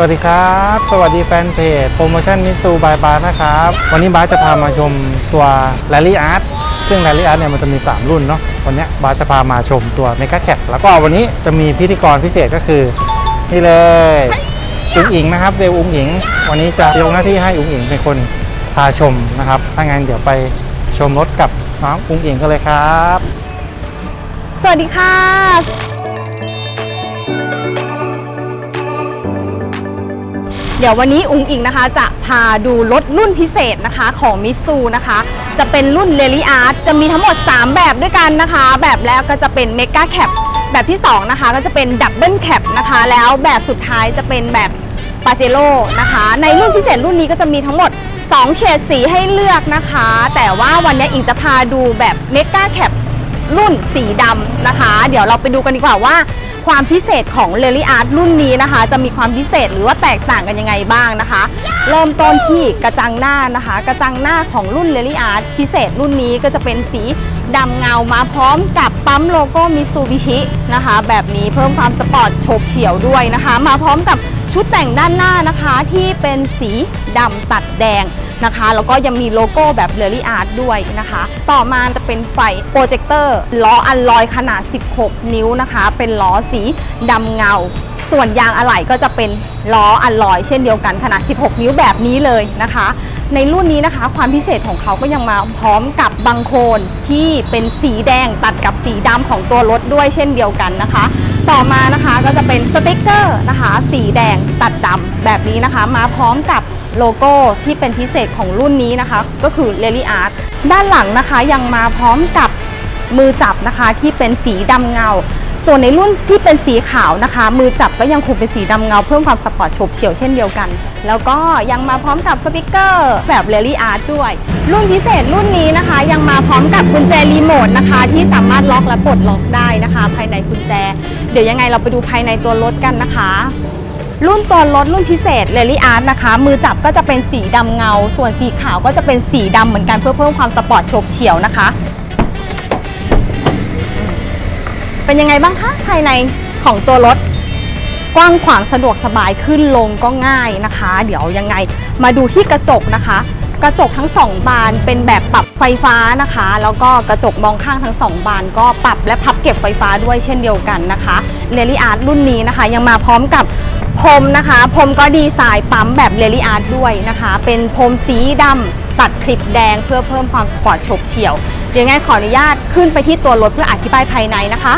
สวัสดีครับ สวัสดีแฟนเพจโปรโมชั่นมิสูบายบาร์นะครับ วันนี้บาร์จะพามาชมตัว Rally Art ซึ่ง Rally Art เนี่ยมันจะมี 3 รุ่นเนาะวันนี้บาร์จะพามาชมตัว Mega Cat แล้วก็วันนี้จะมีพิธีกรพิเศษก็คือ นี่เลยอุ๋งอิงนะครับเดวอุ๋งอิง วันนี้จะยกหน้าที่ให้อุ๋งอิงเป็นคนพาชมนะครับถ้างั้นเดี๋ยวไปชมรถกับน้องอุ๋งอิงกันเลยครับ สวัสดีค่ะ เดี๋ยววันนี้อุ๋งอิงนะคะ จะพาดูรถรุ่นพิเศษนะคะของมิซูนะคะ จะเป็นรุ่นเ a ลิอาร์ตจะมีทั้งหมด 3 แบบด้วยกันนะคะ แบบแรกก็จะเป็นเมก a แคปแบบที่ 2 นะคะ ก็จะเป็นดับเบิลแคปนะคะ แล้วแบบสุดท้ายจะเป็นแบบปาเจโ o นะคะ ในรุ่นพิเศษรุ่นนี้ก็จะมีทั้งหมด 2 เฉดสีให้เลือกนะคะ แต่ว่าวันนี้อิงจะพาดูแบบเมก a แคปรุ่นสีดำนะคะ เดี๋ยวเราไปดูกันดีกว่าว่า ความพิเศษของเ a ลิอาร์รุ่นนี้นะคะ จะมีความพิเศษหรือว่าแตกต่างกันยังไงบ้างนะคะ เริ่มต้นที่กระจังหน้านะคะ กระจังหน้าของรุ่นเ a ลิอาร์พิเศษรุ่นนี้ก็จะเป็นสีดำเงามาพร้อมกับปั๊มโลโก้มิซูบิชินะคะ แบบนี้เพิ่มความสปอร์ตโฉบเฉี่ยวด้วยนะคะ มาพร้อมกับชุดแต่งด้านหน้านะคะที่เป็นสีดำตัดแดง นะคะ แล้วก็ยังมีโลโก้แบบเ a ลิอาร์ตด้วยนะคะ ต่อมาจะเป็นไฟโปรเจคเตอร์ล้ออัลลอยขนาด 16 นิ้วนะคะ เป็นล้อสีดำเงา ส่วนยางอะไหล่ก็จะเป็นล้ออัลลอยเช่นเดียวกันขนาด 16 นิ้วแบบนี้เลยนะคะ ในรุ่นนี้นะคะ ความพิเศษของเขาก็ยังมาพร้อมกับบังโคลนที่เป็นสีแดงตัดกับสีดำของตัวรถด้วยเช่นเดียวกันนะคะต่อมานะคะก็จะเป็นสติกเกอร์นะคะ สีแดงตัดดำแบบนี้นะคะ มาพร้อมกับ โลโก้ที่เป็นพิเศษของรุ่นนี้นะคะ ก็คือ l ล l y Art ด้านหลังนะคะยังมาพร้อมกับมือจับนะคะที่เป็นสีดำเงา ส่วนในรุ่นที่เป็นสีขาวนะคะ มือจับก็ยังคงเป็นสีดำเงา เพิ่มความสปอร์ตฉบเฉี่ยวเช่นเดียวกัน แล้วก็ยังมาพร้อมกับสติกเกอร์แบบ l ล l y Art ด้วย รุ่นพิเศษรุ่นนี้นะคะ ยังมาพร้อมกับกุญแจรีโมทนะคะ ที่สามารถล็อกและปลดล็อกได้นะคะ ภายในกุญแจ เดี๋ยวยังไงเราไปดูภายในตัวรถกันนะคะ รุ่นตัวรถรุ่นพิเศษ l ล l y Art นะคะ มือจับก็จะเป็นสีดำเงา ส่วนสีขาวก็จะเป็นสีดำเหมือนกันเพื่อเพิ่มความสปอร์ตโฉบเฉี่ยวนะคะ เป็นยังไงบ้างคะภายในของตัวรถ กว้างขวางสะดวกสบายขึ้นลงก็ง่ายนะคะ เดี๋ยวยังไงมาดูที่กระจกนะคะ กระจกทั้งสองบานเป็นแบบปรับไฟฟ้านะคะ แล้วก็กระจกมองข้างทั้งสองบานก็ปรับและพับเก็บไฟฟ้าด้วยเช่นเดียวกันนะคะเรลี่อาร์ตรุ่นนี้นะคะ ยังมาพร้อมกับ พรมนะคะพรมก็ดีไซน์ปั๊มแบบเรลี่อาร์ตด้วยนะคะ เป็นพรมสีดำตัดคลิปแดงเพื่อเพิ่มความสปอร์ตฉบเฉี่ยวเดี๋ยวไงขออนุญาตขึ้นไปที่ตัวรถเพื่ออธิบายภายในนะคะ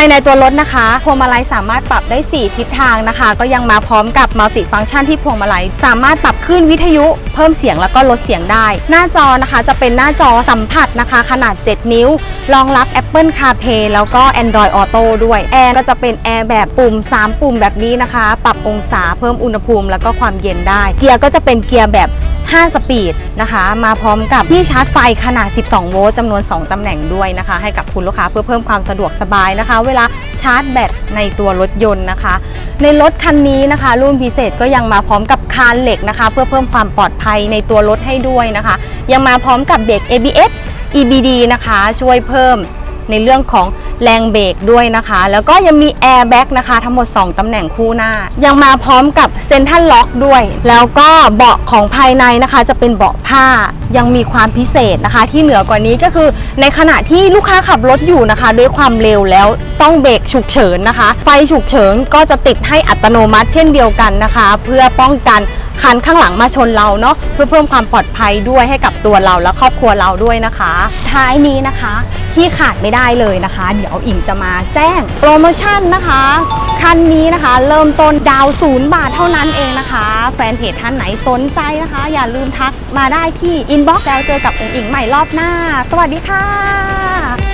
ายในตัวรถนะคะพวงมาลัยสามารถปรับได้ 4 ทิศทางนะคะ ก็ยังมาพร้อมกับมัลติฟังก์ชันที่พวงมาลัยสามารถปรับขึ้นวิทยุเพิ่มเสียงแล้วก็ลดเสียงได้ หน้าจอนะคะจะเป็นหน้าจอสัมผัสนะคะ ขนาด 7 นิ้ว รองรับ Apple CarPlay แล้วก็ Android Auto ด้วยแอร์ก็จะเป็นแอร์แบบปุ่ม 3 ปุ่มแบบนี้นะคะ ปรับองศาเพิ่มอุณหภูมิ แล้วก็ความเย็นได้ เกียร์ก็จะเป็นเกียร์แบบ 5 สปีดนะคะ มาพร้อมกับที่ชาร์จไฟขนาด 12 โวลต์จำนวน 2 ตำแหน่งด้วยนะคะ ให้กับคุณลูกค้าเพื่อเพิ่มความสะดวกสบายนะคะ เวลาชาร์จแบตในตัวรถยนต์นะคะ ในรถคันนี้นะคะ รุ่นพิเศษก็ยังมาพร้อมกับคานเหล็กนะคะ เพื่อเพิ่มความปลอดภัยในตัวรถให้ด้วยนะคะ ยังมาพร้อมกับเบรก ABS EBD นะคะ ช่วยเพิ่มในเรื่องของ แรงเบรกด้วยนะคะ แล้วก็ยังมีแอร์แบ็กนะคะ ทั้งหมด 2 ตำแหน่งคู่หน้า ยังมาพร้อมกับเซนทัลล็อกด้วย แล้วก็เบาะของภายในนะคะจะเป็นเบาะผ้า ยังมีความพิเศษนะคะ ที่เหนือกว่านี้ก็คือ ในขณะที่ลูกค้าขับรถอยู่นะคะ ด้วยความเร็วแล้วต้องเบรกฉุกเฉินนะคะ ไฟฉุกเฉินก็จะติดให้อัตโนมัติเช่นเดียวกันนะคะ เพื่อป้องกันคันข้างหลังมาชนเราเนาะเพื่อเพิ่มความปลอดภัยด้วยให้กับตัวเราและครอบครัวเราด้วยนะคะ ท้ายนี้นะคะที่ขาดไม่ได้เลยนะคะ เดี๋ยวอิงจะมาแจ้งโปรโมชั่นนะคะคันนี้นะคะ เริ่มต้นดาวศูนย์บาทเท่านั้นเองนะคะ แฟนเพจท่านไหนสนใจนะคะ อย่าลืมทักมาได้ที่อินอินบ็อกซ์แล้วเจอกับองค์อิงใหม่รอบหน้า สวัสดีค่ะ